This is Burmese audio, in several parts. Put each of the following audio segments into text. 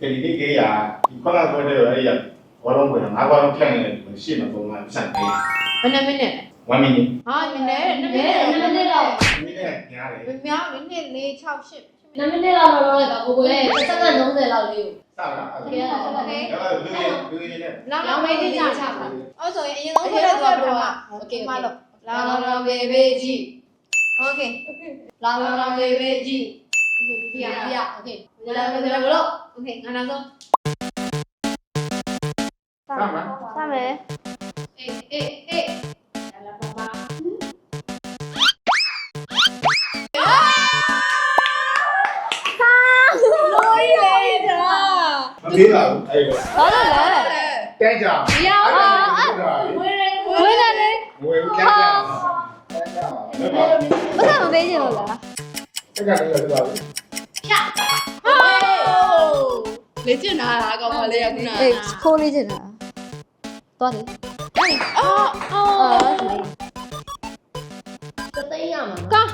ကဒီဒီကေးရဒီခေါလာပေါ်တဲ့အဲ့ရဘောလုံးပေါ်ငါးဘောလုံးဖြန့်နေတယ်ရှေ့မှာပုံမှန်စံပေး ဘယ်နှမိနစ် 1 minute ဟာမိနစ်2မိနစ် နမနဲ့တော့ minute ညားတယ် မများမိနစ်4 6 8 နမနဲ့တော့တော့တော့ကိုကိုရဲ့စက္ကန့်30လောက်လေးကို စပါလား တကယ်တော့ဟုတ်ကဲ့ အဲ့ဒါလူရလူရနဲ့ လောင်လောင်မေးကြည့်ကြပါအဲ့ဆိုရင်အရင်ဆုံးဆက်လက်သွားတော့โอเคမလို့လောင်လောင်လောင်ဘေဘေကြီးโอเค လာလာလာလေးပဲကြည့် ပြ ပြ ရ ပြ ပြ โอเคလာလာလာဘလို့ 오케이 알아서 Tama? Tama. Eh, eh, eh. Alam mo ba? Bilang, ayo. Mana le? Tengah. Ya. Boleh, boleh le. Boleh, tengah. Tengah. Mana mau beli lo lah? Tengah, tengah, tengah. လေ့ကျင့်တာလားကောင်းပါလေကခုနကအေးခိုးလေးချင်တာသွားလေအော်အောအော််ဒီလေးတသိန်းရမှာနော်ကောင်း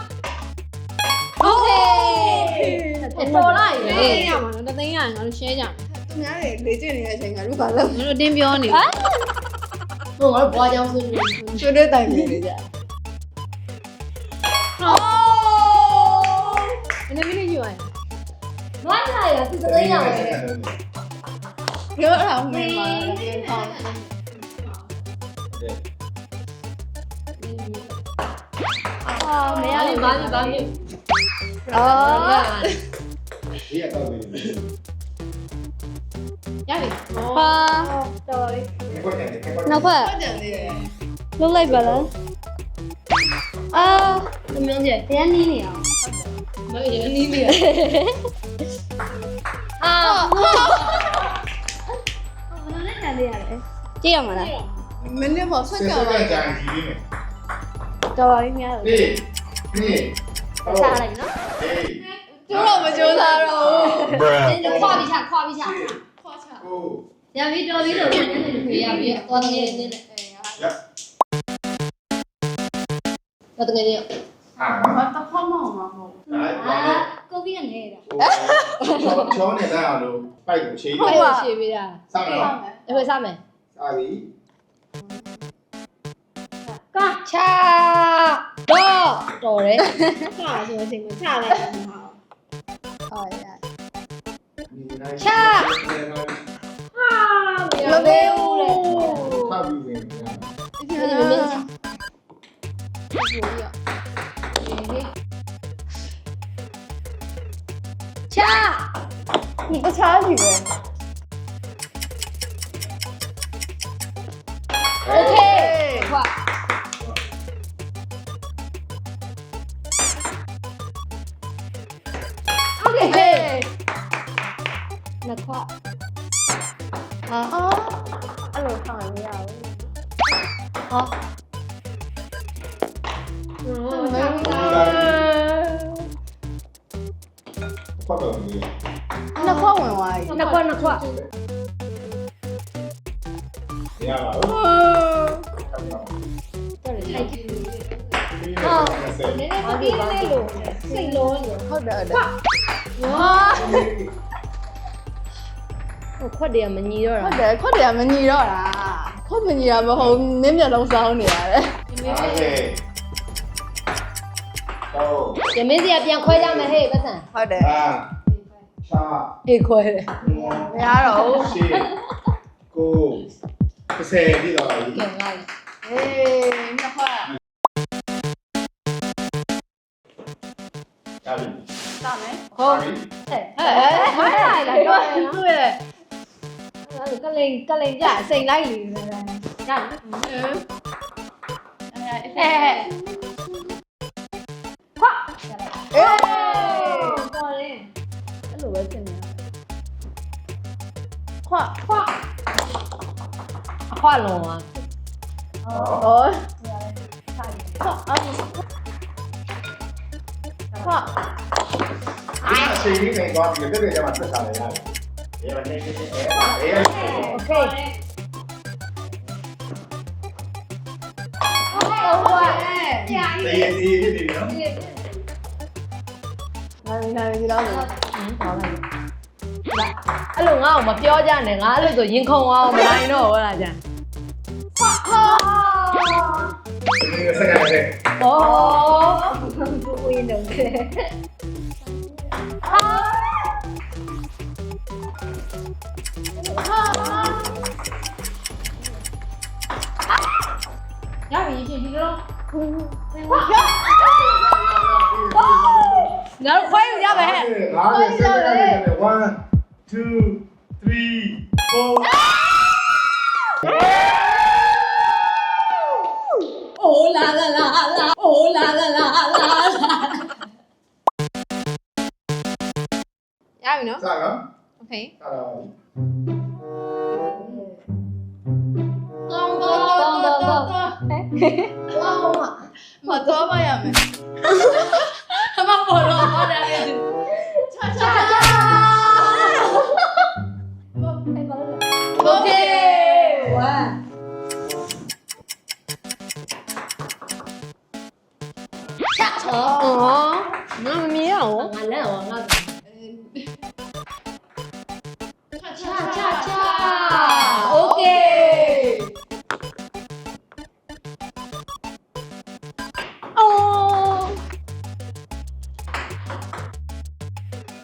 ဟုတ်ကဲ့ပေါ်လိုက်တသိန်းရမှာနော်တသိန်းရရင်ငါတို့ share ကြမယ်သူများတွေလေ့ကျင့်နေတဲ့အချိန်ကလူကလည်းငါတို့အတင်းပြောနေဟမ်ဟိုငါတို့ဘွားကြောင်ဆိုနေ ကျွေးတဲ့တိုင်နေကြ ဘွားလာရသူတသိမ်းရမှာလေပြောတာမှန်ပါပြန်ထောင်းအာမရဘာဘူးလဲဘာလဲဘာလဲအော်ဒီကတော့ဒီရပြီပါတော်လေးကိုယ်တည်းကိုယ်နောက်ဖက်ကြံသေးတယ်လုံးလိုက်ပါလားအာသမင်းကျတရားနီးနေအောင်မရအနီးလေးအာဘယ်လိုလဲခံရလဲ ကြည့်ရမလားမင်းလည်းပေါ့ဆွတ်ဆက်ကြဆက်ပါကြံကြည့်နေတော်ပါပြီများတယ်ဒီဒီဟုတ်ချလိုက်နော်ဟေးကျိုးတော့မကျိုးသားတော့ bruh ဒီခွာပြီးချခွာပြီးချခွာချကိုရပြီတော်ပြီလို့နည်းနည်းလေးရပြီတော်တယ်နည်းနည်းရတော်တယ်နည်းအာဘာတစ်ခေါက်မှမဟုတ်ဘူးဒါအာဒါ ကိုပြီးကနေတာချောနေတာလို့ပိုက်ကိုချိန်ဟုတ်ပါရှေ့ပေးတာစမ်းတော့အဲ့ဒါစမယ်စာပြီကချတော့တော်တယ်ချာဆိုတဲ့အချိန်မှာချလိုက်တယ်မဟုတ်ဟုတ်ရ ချာမပေးဘူးချပြီးဝင်နေတာဒီလိုမျိုးချချာ 이거 잘하시 고. 오케 이. 와. 오케 이. 나 과. 아. 아, 로탕 아니 야. 아. 음, 감사합니 다. 오빠가 언 니. နှစ်ခွက်ဝင်သွားပြီနှစ်ခွက်နှစ်ခွက်ရပါဘူးတော်တယ်ထိုက်ကြည့်ဟာနည်းနည်းပြီးလေးလို့စိတ်လုံးလို့ဟုတ်တယ်ဟုတ်တယ်ဝါခွက်တည်းကမညီတော့တာဟုတ်တယ်ခွက်တည်းကမညီတော့တာခွက်မညီတာမဟုတ်နင်းမျက်လုံးစောင်းနေရတယ်ဟုတ်ကဲ့ဟုတ်ရမင်းစီကပြန်ခွဲကြမယ်ဟဲ့ပတ်စံဟုတ်တယ်ဟာ 4 equal Dạ đủ 9 9 cái xe đi rồi. Được rồi Ê, nhập hoa Chào đi Sao này? Không Ê, ê, hóa lại là đôi Cười Các linh các linh giả xanh lách gì ừ. rồi Cảm Ê, ê, ê. 画画画龙啊！哦，画啊画，scegliere nei quadri che dovete ammazzare dai. E la e la Ok. ตีตีที่ดีเนาะ นายนายที่เราเนี่ยอืมเอาอะไร အဲ့လိုငါ့ကိုမပြောကြနဲ့ငါအဲ့လိုဆိုရင်ခုန်အောင်မနိုင်တော့ဟုတ်လားကြာဒီစက္ကန့်နဲ့ဩဝင်းတော့တယ်ရပြီရှင်ဒီတော့ငါတို့ခွဲယူရမယ်ဟဲ့ ငါလည်းစက္ကန့်နဲ့1 2 3 4 အိုးလာလာလာလာအိုးလာလာလာလာရပြီနော် စနော် โอเค စတော့ ကောင်းကောင်းကောင်းကောင်းကောင်းကောင်းမတော်ပါရမယ်အမပေါ်တော့ဟောတယ်လေ 哦哦，那么没有，完了完了。恰恰恰，OK。哦。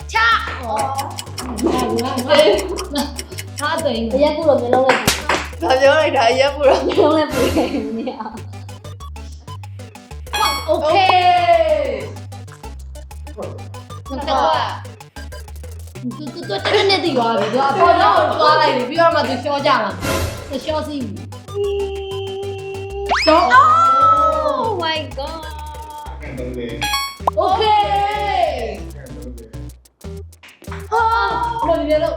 恰。哦。他对。人家不容易弄嘞。ဒါပြောလိုက်တာရက်ပူတော့လုံးလည်းပူနေနေအောင် Okay မကသွားသူသူသူတက်တက်နဲ့တည်သွားတယ်သူအပေါ်တော့သွားလိုက်ပြီပြီးတော့မှသူရှော့ကြမှာသူရှော့စီးတော့ Oh my god Okay ဟာဘယ်လိုလဲလို့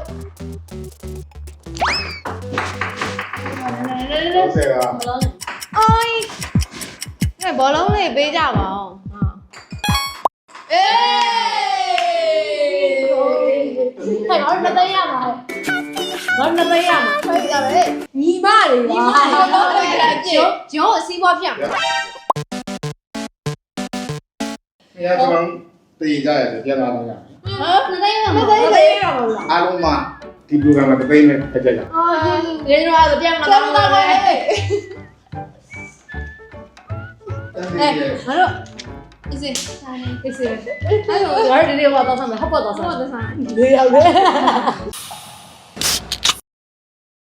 လဲလဲလဲလဲ Ôi Cái này bỏ lớn này bây giờ mà không အောင်အေးဟဲ့ငါတို့နှစ်သိန်းရမှာဟဲ့ငါတို့နှစ်သိန်းရမှာဖိတ်ကြပဲညီမတွေဒီပါမှာဘောလုံးလေးအကျဉ်ဂျုံးအစည်းအဝါးဖြစ်မှာ။အဲဒါကြောင့်တည်ကြရတယ်ပြန်လာတော့ရတယ်နှစ်သိန်းတော့မနှစ်သိသိန်းရမှာလား။အားလုံးမှဒီ program မှာတစ်သိန်းနဲ့ဖက်ကြကြအာဒီတော့တော့ပြန်မလာတော့ဘူးလေ။တန်းအဲစီရဲ့ငါတို့ အစည်းအေးစေအဲ့တော့ငါတို့ဒီနေ့ကတော့ဆောင်းမယ်ဟောက်ပေါ်တော့ဆောင်းဟုတ်တယ်ဆိုင်လေးရောက်လေ